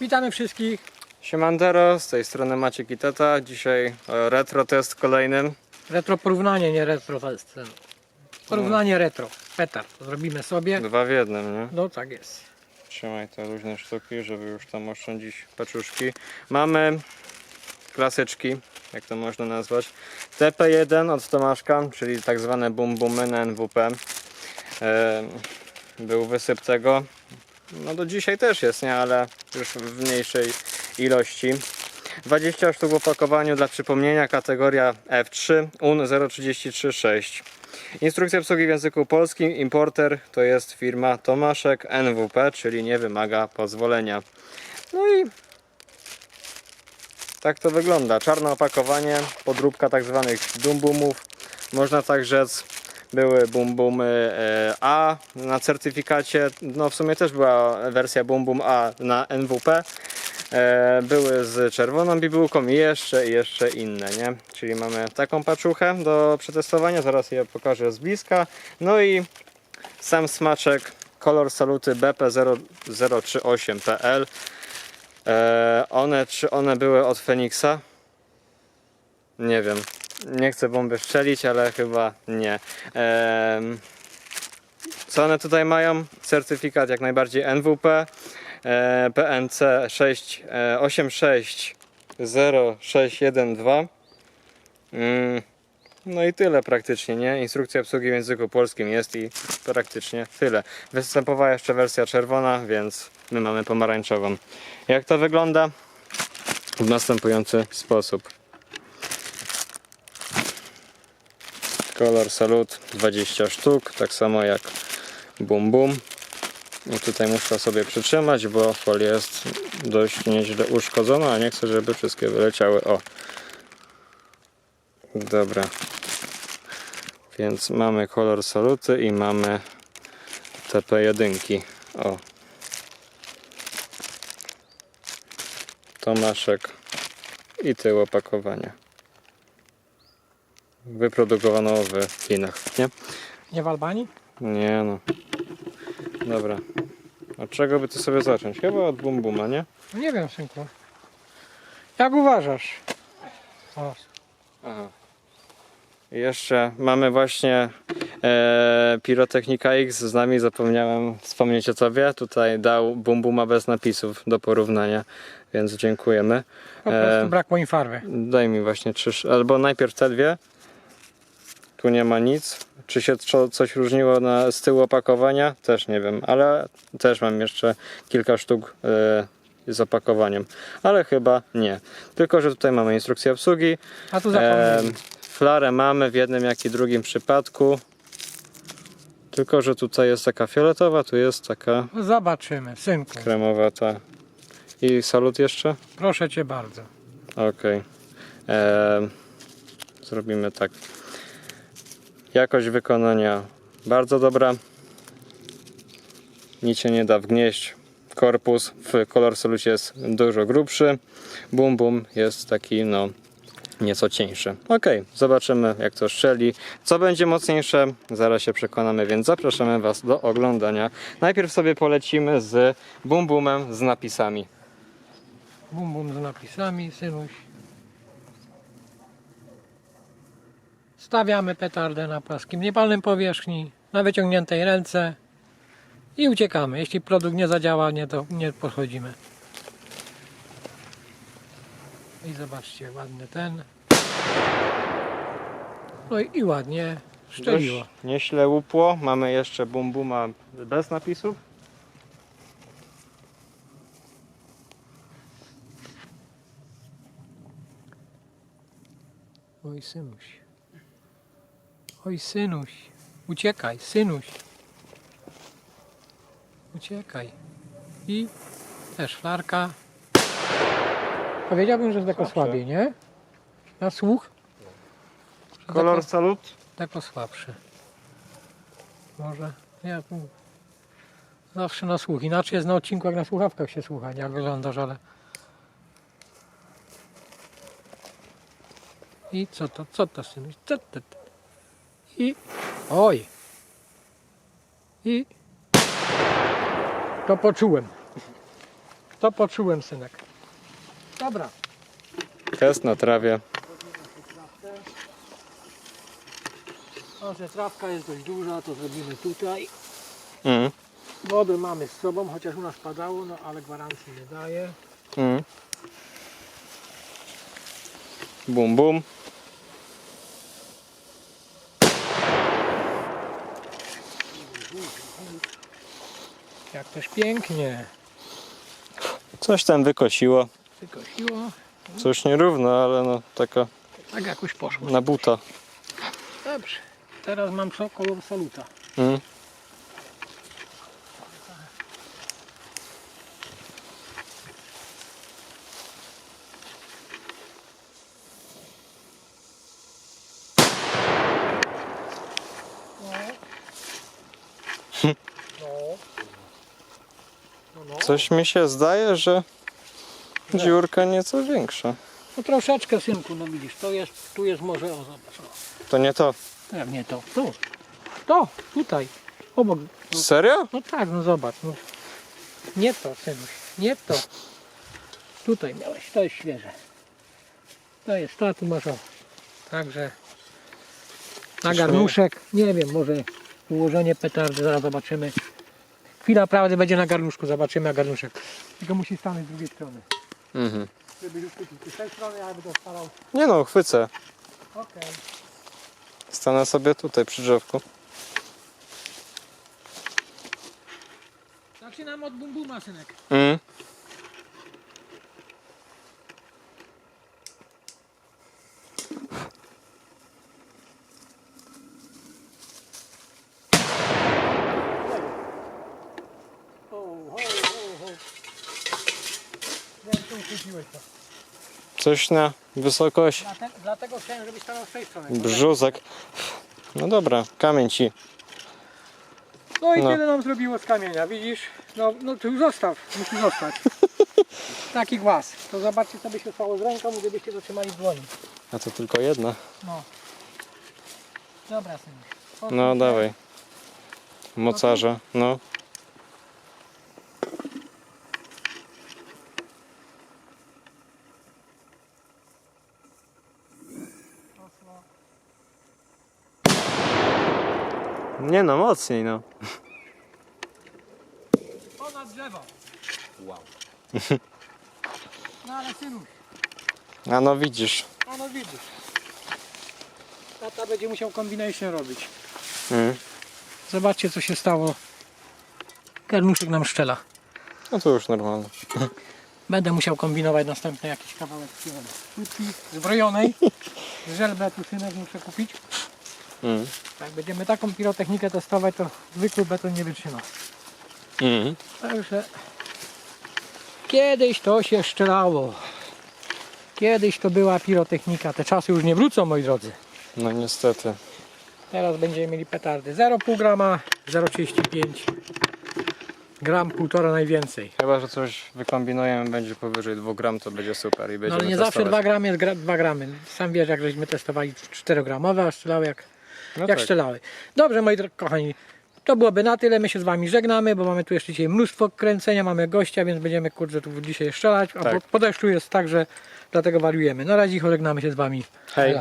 Witamy wszystkich. Siemandero, z tej strony Maciek i Tata. Dzisiaj e, retro test kolejny. Retro porównanie, nie retro test. Porównanie retro. Petar. Zrobimy sobie. Dwa w jednym, nie? No tak jest. Trzymaj te luźne sztuki, żeby już tam oszczędzić paczuszki. Mamy klasyczki, jak to można nazwać. TP1 od Tomaszka, czyli tak zwane bum bumy na NWP. E, był wysyp tego. No do dzisiaj też jest, nie? Ale już w mniejszej ilości. 20 sztuk w opakowaniu dla przypomnienia, kategoria F3, UN 0336. Instrukcja obsługi w języku polskim, importer to jest firma Tomaszek NWP, czyli nie wymaga pozwolenia. No i tak to wygląda. Czarne opakowanie, podróbka tak zwanych dumbumów. Można tak rzec, były bumbumy e, A na certyfikacie. No w sumie też była wersja bumbum A na NWP. E, były z czerwoną bibułką i jeszcze, i jeszcze inne, nie? Czyli mamy taką paczuchę do przetestowania, zaraz je pokażę z bliska. No i sam smaczek, kolor saluty BP0038PL. E, one, czy one były od Feniksa? Nie wiem. Nie chcę bomby strzelić, ale chyba nie. Em, co one tutaj mają? Certyfikat jak najbardziej NWP, e, PNC 6, e, 860612. Mm, no i tyle praktycznie, nie? Instrukcja obsługi w języku polskim jest i praktycznie tyle. Występowała jeszcze wersja czerwona, więc my mamy pomarańczową. Jak to wygląda? W następujący sposób. Kolor salut 20 sztuk, tak samo jak bum bum. I tutaj muszę sobie przytrzymać, bo folia jest dość nieźle uszkodzona, a nie chcę, żeby wszystkie wyleciały. O. Dobra. Więc mamy kolor saluty i mamy TP1. O. Tomaszek i tył opakowania. Wyprodukowano w Chinach, nie? Nie w Albanii? Nie no. Dobra. Od czego by ty sobie zacząć? Chyba od bum buma, nie? Nie wiem, synku. Jak uważasz? O, Aha. I Jeszcze mamy właśnie e, Pirotechnika X z nami, zapomniałem wspomnieć o tobie. Tutaj dał bum buma bez napisów do porównania, więc dziękujemy. po prostu E, brakło im farby. Daj mi właśnie trzy, albo najpierw te dwie. Tu nie ma nic. Czy się co- coś różniło na, z tyłu opakowania? Też nie wiem, ale też mam jeszcze kilka sztuk e, z opakowaniem. Ale chyba nie. Tylko, że tutaj mamy instrukcję obsługi. A tu Em, zapomniałem. flarę mamy w jednym jak i drugim przypadku. Tylko, że tutaj jest taka fioletowa, tu jest taka Zobaczymy, synku. kremowata. I salut jeszcze? Proszę cię bardzo. Okej. Em, Zrobimy tak. Jakość wykonania bardzo dobra. Nic się nie da wgnieść. Korpus w kolor solucie jest dużo grubszy. Bum bum jest taki no nieco cieńszy. Ok, zobaczymy jak to strzeli. Co będzie mocniejsze, zaraz się przekonamy, więc zapraszamy Was do oglądania. Najpierw sobie polecimy z bum bumem z napisami. Bum bum z napisami, synuś. Stawiamy petardę na płaskim, niepalnym powierzchni, na wyciągniętej ręce i uciekamy. Jeśli produkt nie zadziała, nie, to nie podchodzimy. I zobaczcie, ładny ten. No i, i ładnie szczeliło. Dość Nieźle łupło. Mamy jeszcze bum buma bez napisów. Oj synuś. Oj synuś. Uciekaj, synuś. Uciekaj. I też flarka. Powiedziałbym, że jest Słabsze. słabiej, nie? Na słuch? Kolor Tako, salut. tako słabszy. Może. Ja tu zawsze na słuch. Inaczej jest na odcinku, jak na słuchawkach się słucha, nie jak wyglądasz, ale. I co to, co to synuś? Co to? to? I. Oj! I. To poczułem. To poczułem, synek. Dobra. Test na trawie. O, że trawka jest dość duża, to zrobimy tutaj. Mm. Wodę mamy z sobą, chociaż u nas padało, no ale gwarancji nie daje. Mm. Bum, bum. Jak też pięknie. Coś tam wykosiło. Wykosiło. Coś nierówno, ale no taka Tak jakoś poszło. na buta. Dobrze. Teraz mam co? Kolor saluta. Mm. Coś mi się zdaje, że dziurka nieco większa. no troszeczkę synku, no widzisz, to jest, tu jest może, o zobacz, o. To nie to. Pewnie to, tu. To, tutaj, obok. No, Serio? no tak, no zobacz, no. Nie to, synuś, nie to. Tutaj miałeś, to jest świeże. To jest to, a tu masz o. Także na Coś garnuszek, nie wiem, może ułożenie petardy, zaraz zobaczymy. Chwila prawdy będzie na garnuszku, zobaczymy jak garnuszek. Tylko musi stanąć z drugiej strony. Mhm. Żeby już tu z tej strony, aby to starał. Nie no, chwycę. Okej. Stanę sobie tutaj przy drzewku. Zaczynam od bum buma, synek. Mm. To. Coś na wysokość Dlatego, dlatego chciałem, żebyś z tej strony. brzózek. No dobra, kamień ci. No i No. tyle nam zrobiło z kamienia, widzisz? No, no tu zostaw, musi zostać. Taki głaz. To zobaczcie, co by się stało z ręką, gdybyście zatrzymali w dłoni. A to tylko jedna. No. Dobra, synek. No dawaj. Mocarze. No. Nie no, mocniej no. Ponad drzewo. Wow. No ale synuś, A no widzisz. a no widzisz. Tata będzie musiał combination robić. Mm. Zobaczcie, co się stało. Garnuszek nam szczela. No to już normalne. Będę musiał kombinować następny jakiś kawałek sztuki zbrojonej. Żelbetu synek muszę kupić. Mm. Jak będziemy taką pirotechnikę testować, to zwykły beton nie wytrzyma. Mm. Także kiedyś to się szczelało. Kiedyś to była pirotechnika. Te czasy już nie wrócą, moi drodzy. No niestety. Teraz będziemy mieli petardy 0,5 grama, 0,35 gram, półtora najwięcej. Chyba, że coś wykombinujemy, będzie powyżej 2 gram, to będzie super i No będziemy ale nie testować. zawsze 2 gramy jest gra, 2 gramy. Sam wiesz, jak żeśmy testowali 4 gramowe, a strzelały jak, No jak tak. strzelały. Dobrze, moi kochani, to byłoby na tyle. My się z wami żegnamy, bo mamy tu jeszcze dzisiaj mnóstwo kręcenia, mamy gościa, więc będziemy kurczę tu dzisiaj strzelać. A Tak. po, po deszczu jest tak, że dlatego wariujemy. Na razie żegnamy się z wami. Hej.